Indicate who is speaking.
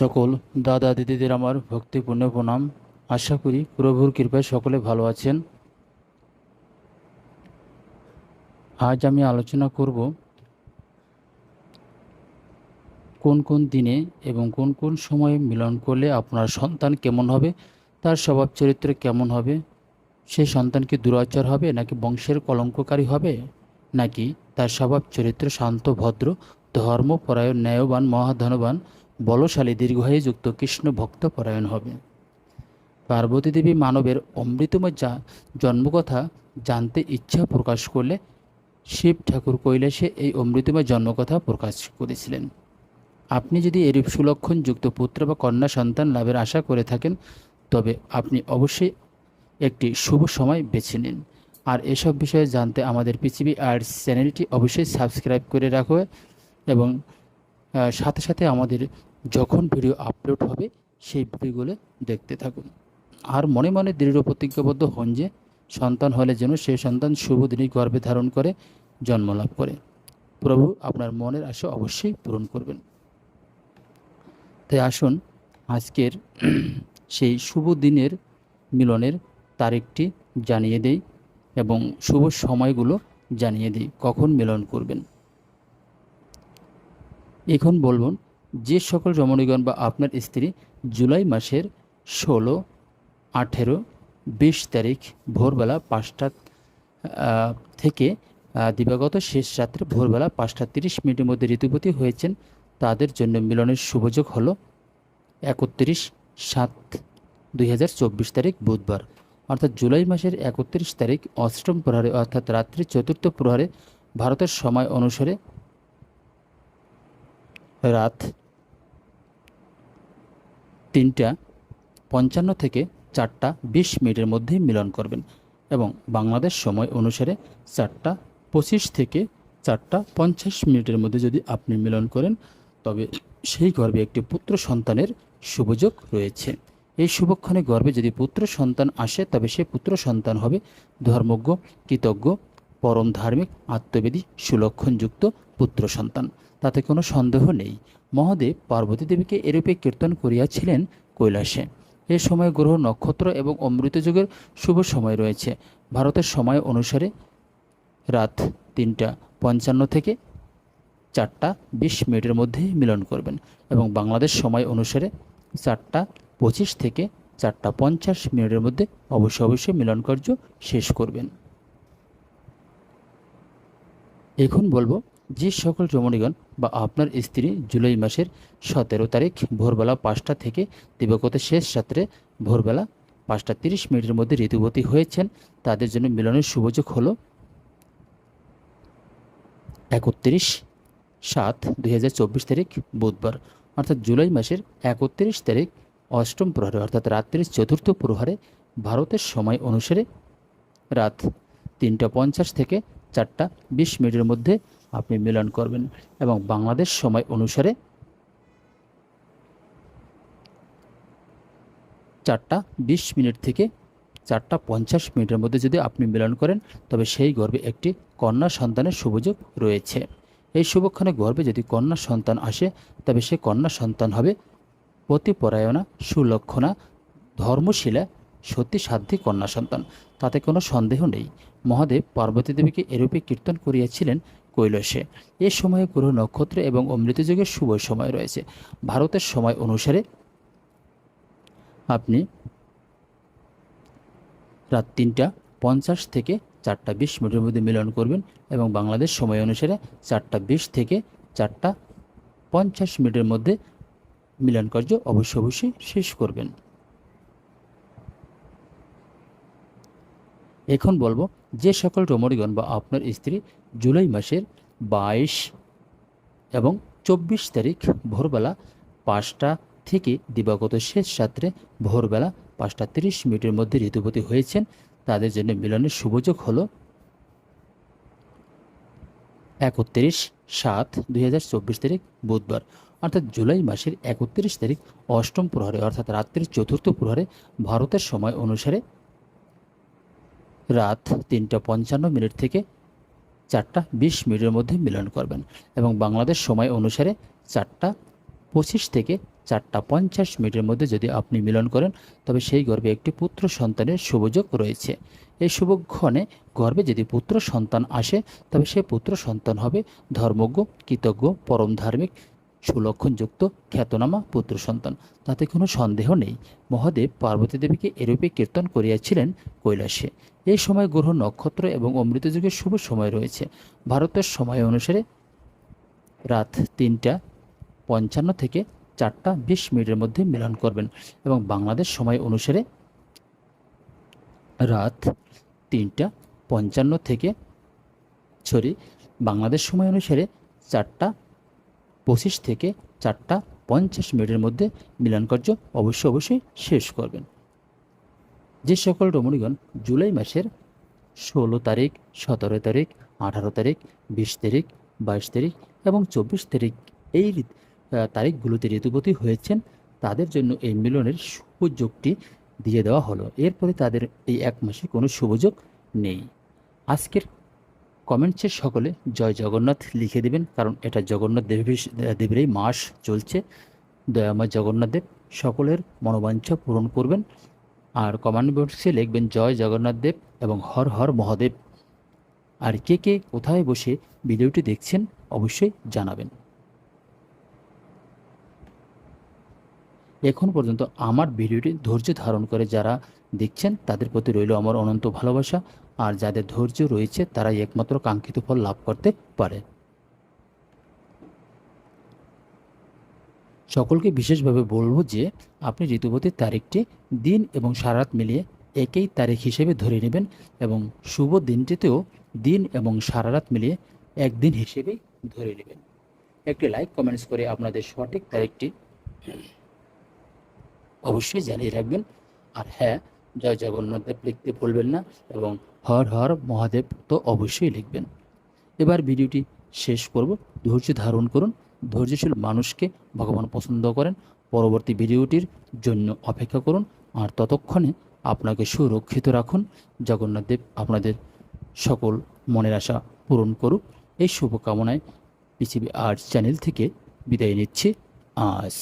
Speaker 1: সকল দাদা দিদিদের আমার ভক্তিপূর্ণ প্রণাম। আশা করি প্রভুর কৃপায় সকলে ভালো আছেন। আজ আমি আলোচনা করব কোন কোন দিনে এবং কোন কোন সময়ে মিলন করলে আপনার সন্তান কেমন হবে, তার স্বভাব চরিত্র কেমন হবে সেই সন্তান কি দুরাচার হবে, নাকি বংশের কলঙ্ককারী হবে, নাকি তার স্বভাব চরিত্র শান্ত, ভদ্র, ধর্মপরায়ণ, ন্যায়বান, মহাধনবান বলশালী দীর্ঘায়ু যুক্ত কৃষ্ণ ভক্ত পরায়ণ হবে। পার্বতী দেবী মানবের অমৃতময় যা জন্মকথা জানতে ইচ্ছা প্রকাশ করলে শিব ঠাকুর কৈলাসে এই অমৃতময় জন্মকথা প্রকাশ করেছিলেন। আপনি যদি এরূপ সুলক্ষণযুক্ত পুত্র বা কন্যা সন্তান লাভের আশা করে থাকেন, তবে আপনি অবশ্যই একটি শুভ সময় বেছে নিন। আর এসব বিষয়ে জানতে আমাদের পৃথিবী আর চ্যানেলটি অবশ্যই সাবস্ক্রাইব করে রাখবে এবং সাথে সাথে আমাদের যখন ভিডিও আপলোড হবে, সেই ভিডিওগুলো দেখতে থাকুন। আর মনে মনে দৃঢ় প্রতিজ্ঞাবদ্ধ হন যে, সন্তান হলে যেন সেই সন্তান শুভ দিনই গর্ভে ধারণ করে, জন্ম লাভ করে। প্রভু আপনার মনের আশা অবশ্যই পূরণ করবেন। তাই আসুন, আজকের সেই শুভ দিনের মিলনের তারিখটি জানিয়ে দেই এবং শুভ সময়গুলো জানিয়ে দিই, কখন মিলন করবেন। এখন বলবেন যে সকল রমণীগণ বা আপনার স্ত্রী জুলাই মাসের ষোলো, আঠেরো, বিশ তারিখ ভোরবেলা পাঁচটা থেকে দিবাগত শেষ রাত্রে ভোরবেলা পাঁচটা তিরিশ মিনিটের মধ্যে ঋতুপতি হয়েছেন, তাদের জন্য মিলনের শুভযোগ হল একত্রিশ সাত দুই তারিখ বুধবার। অর্থাৎ জুলাই মাসের একত্রিশ তারিখ অষ্টম প্রহরে, অর্থাৎ রাত্রি চতুর্থ প্রহরে ভারতের সময় অনুসারে রাত তিনটা পঞ্চান্ন থেকে চারটা বিশ মিনিটের মধ্যে মিলন করবেন এবং বাংলাদেশ সময় অনুসারে চারটা পঁচিশ থেকে চারটা পঞ্চাশ মিনিটের মধ্যে যদি আপনি মিলন করেন, তবে সেই গর্ভে একটি পুত্র সন্তানের শুভযোগ রয়েছে। এই শুভক্ষণে গর্ভে যদি পুত্র সন্তান আসে, তবে সে পুত্র সন্তান হবে ধর্মজ্ঞ, কৃতজ্ঞ পরম ধার্মিক, আত্মবেদী, সুলক্ষণযুক্ত পুত্র সন্তান। তাতে কোনো সন্দেহ নেই। মহাদেব পার্বতী দেবীকে এরূপে কীর্তন করিয়াছিলেন কৈলাসে। এ সময় গ্রহ নক্ষত্র এবং অমৃত যুগের শুভ সময় রয়েছে। ভারতের সময় অনুসারে রাত তিনটা পঞ্চান্ন থেকে চারটা বিশ মিনিটের মধ্যে মিলন করবেন এবং বাংলাদেশ সময় অনুসারে চারটা পঁচিশ থেকে চারটা পঞ্চাশ মিনিটের মধ্যে অবশ্যই অবশ্যই মিলন কার্য শেষ করবেন। এখন বলব যে সকল রমণীগণ বা আপনার স্ত্রী জুলাই মাসের সতেরো তারিখ ভোরবেলা পাঁচটা থেকে দিবগত শেষ রাত্রে ভোরবেলা পাঁচটা তিরিশ মিনিটের মধ্যে ঋতুবতী হয়েছেন। তাদের জন্য মিলনের সুযোগ হল একত্রিশ সাত দুই তারিখ বুধবার, অর্থাৎ জুলাই মাসের একত্রিশ তারিখ অষ্টম প্রহরে, অর্থাৎ রাত্রির চতুর্থ প্রহরে ভারতের সময় অনুসারে রাত তিনটা পঞ্চাশ থেকে চারটা বিশ মিনিটের মধ্যে আপনি মিলন করবেন এবং বাংলাদেশ সময় অনুসারে চারটা বিশ মিনিট থেকে চারটা পঞ্চাশ মিনিটের মধ্যে যদি আপনি মিলন করেন, তবে সেই গর্বে একটি কন্যা সন্তানের সুযোগ রয়েছে। এই শুভক্ষণে গর্বে যদি কন্যা সন্তান আসে, তবে সে কন্যা সন্তান হবে পতিপরায়ণা সুলক্ষণা ধর্মশীলা সত্যি সাধ্যী কন্যা সন্তান। তাতে কোনো সন্দেহ নেই। মহাদেব পার্বতী দেবীকে এরূপে কীর্তন করিয়াছিলেন কৈলাসে। এ সময়ে গ্রহ নক্ষত্র এবং অমৃতযুগের শুভ সময় রয়েছে। ভারতের সময় অনুসারে আপনি রাত তিনটা পঞ্চাশ থেকে চারটা বিশ মিনিটের মধ্যে মিলন করবেন এবং বাংলাদেশ সময় অনুসারে চারটা বিশ থেকে চারটা পঞ্চাশ মিনিটের মধ্যে মিলন কার্য অবশ্যই অবশ্যই শেষ করবেন। এখন বলব, যে সকল রমণীগণ বা আপনার স্ত্রী জুলাই মাসের বাইশ এবং চব্বিশ তারিখ ভোরবেলা পাঁচটা থেকে দিবাগত শেষ রাত্রে ভোরবেলা পাঁচটা তিরিশ মিনিটের মধ্যে ঋতুপতি হয়েছেন। তাদের জন্য মিলনের সুযোগ হল একত্রিশ সাত দুই তারিখ বুধবার, অর্থাৎ জুলাই মাসের একত্রিশ তারিখ অষ্টম প্রহরে, অর্থাৎ রাত্রির চতুর্থ প্রহরে ভারতের সময় অনুসারে রাত তিনটা পঞ্চান্ন মিনিট থেকে চারটা বিশ মিনিটের মধ্যে মিলন করবেন এবং বাংলাদেশ সময় অনুসারে চারটা পঁচিশ থেকে চারটা পঞ্চাশ মিনিটের মধ্যে যদি আপনি মিলন করেন, তবে সেই গর্ভে একটি পুত্র সন্তানের শুভযোগ রয়েছে। এই শুভক্ষণে গর্ভে যদি পুত্র সন্তান আসে, তবে সে পুত্র সন্তান হবে ধর্মজ্ঞ, কৃতজ্ঞ, পরম ধার্মিক, সুলক্ষণযুক্ত, খ্যাতনামা পুত্র সন্তান। তাতে কোনো সন্দেহ নেই। মহাদেব পার্বতী দেবীকে এরূপে কীর্তন করিয়াছিলেন কৈলাসে। এই সময় গ্রহ নক্ষত্র এবং অমৃত যুগের শুভ সময় রয়েছে। ভারতের সময় অনুসারে রাত তিনটা পঞ্চান্ন থেকে চারটা বিশ মিনিটের মধ্যে মিলন করবেন এবং বাংলাদেশ সময় অনুসারে রাত তিনটা পঞ্চান্ন থেকে সরি, বাংলাদেশ সময় অনুসারে চারটা পঁচিশ থেকে চারটা পঞ্চাশ মিনিটের মধ্যে মিলন কার্য অবশ্যই অবশ্যই শেষ করবেন। যে সকল রমণীগণ জুলাই মাসের ষোলো তারিখ, সতেরো তারিখ, আঠারো তারিখ, বিশ তারিখ, বাইশ তারিখ এবং চব্বিশ তারিখ এই তারিখগুলোতে ঋতুপতি হয়েছেন, তাদের জন্য এই মিলনের সুযোগটি দিয়ে দেওয়া হলো। এরপরে তাদের এই এক মাসে কোনো শুভযোগ নেই। আজকের কমেন্টসে সকলে জয় জগন্নাথ লিখে দেবেন, কারণ এটা জগন্নাথ দেবের দেবেরই মাস চলছে। দয়াময় জগন্নাথ দেব সকলের মনোবাঞ্ছা পূরণ করবেন। আর কমেন্ট বক্সে লিখবেন, জয় জগন্নাথ দেব এবং হর হর মহাদেব। আর কে কে কোথায় বসে ভিডিওটি দেখছেন অবশ্যই জানাবেন। এখন পর্যন্ত আমার ভিডিওটি ধৈর্য ধারণ করে যারা দেখছেন, তাদের প্রতি রইল আমার অনন্ত ভালোবাসা। আর যাদের ধৈর্য রয়েছে, তারাই একমাত্র কাঙ্ক্ষিত ফল লাভ করতে পারে। সকলকে বিশেষভাবে বলব যে আপনি ঋতুপতির তারিখটি দিন এবং সারাত মিলিয়ে একই তারিখ হিসেবে ধরে নেবেন এবং শুভ দিনটিতেও দিন এবং সারারাত মিলিয়ে একদিন হিসেবেই ধরে নেবেন। একটি লাইক কমেন্টস করে আপনাদের সঠিক তারিখটি অবশ্যই জানিয়ে রাখবেন। আর হ্যাঁ জয় জগন্নাথ দেব লিখতে ভুলবেন না এবং হর হর মহাদেব তো অবশ্যই লিখবেন। এবার ভিডিওটি শেষ করব। ধৈর্য ধারণ করুন ধৈর্যশীল মানুষকে ভগবান পছন্দ করেন। পরবর্তী ভিডিওটির জন্য অপেক্ষা করুন আর ততক্ষণে আপনাকে সুরক্ষিত রাখুন। জগন্নাথদেব আপনাদের সকল মনের আশা পূরণ করুক। এই শুভকামনায় পৃথিবী আর্ট চ্যানেল থেকে বিদায় নিচ্ছে। আজ।